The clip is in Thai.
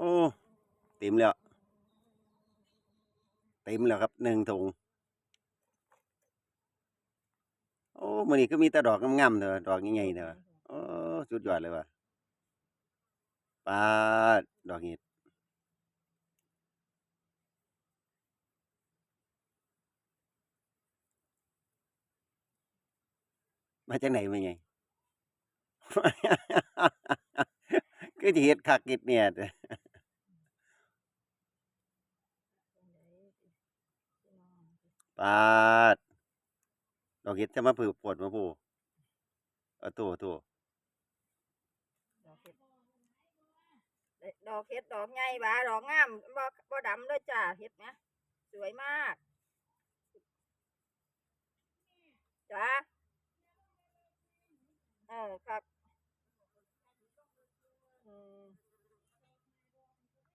โอ้เต็มแล้วเต็มแล้วครับหนึ่งถุงโอ้มือนี้ก็มีแต่ดอกงามๆเด้อดอกใหญ่ๆเด้อโอ้สุดยอดเลยว่ะปาดดอกเห็ดมาจากไหนมาไงคือสิเฮ็ดคักเฮ็ดเนี่ยเด้อ ปาดดอกเห็ดจะมาผือปวดมาผู้เอาตัวตัวดอกเห็ดดอกเห็ดดอกใหญ่บาดอกงามบ่บ่ดำเลยจ้าเห็ดนะสวยมากจ้าเออครับ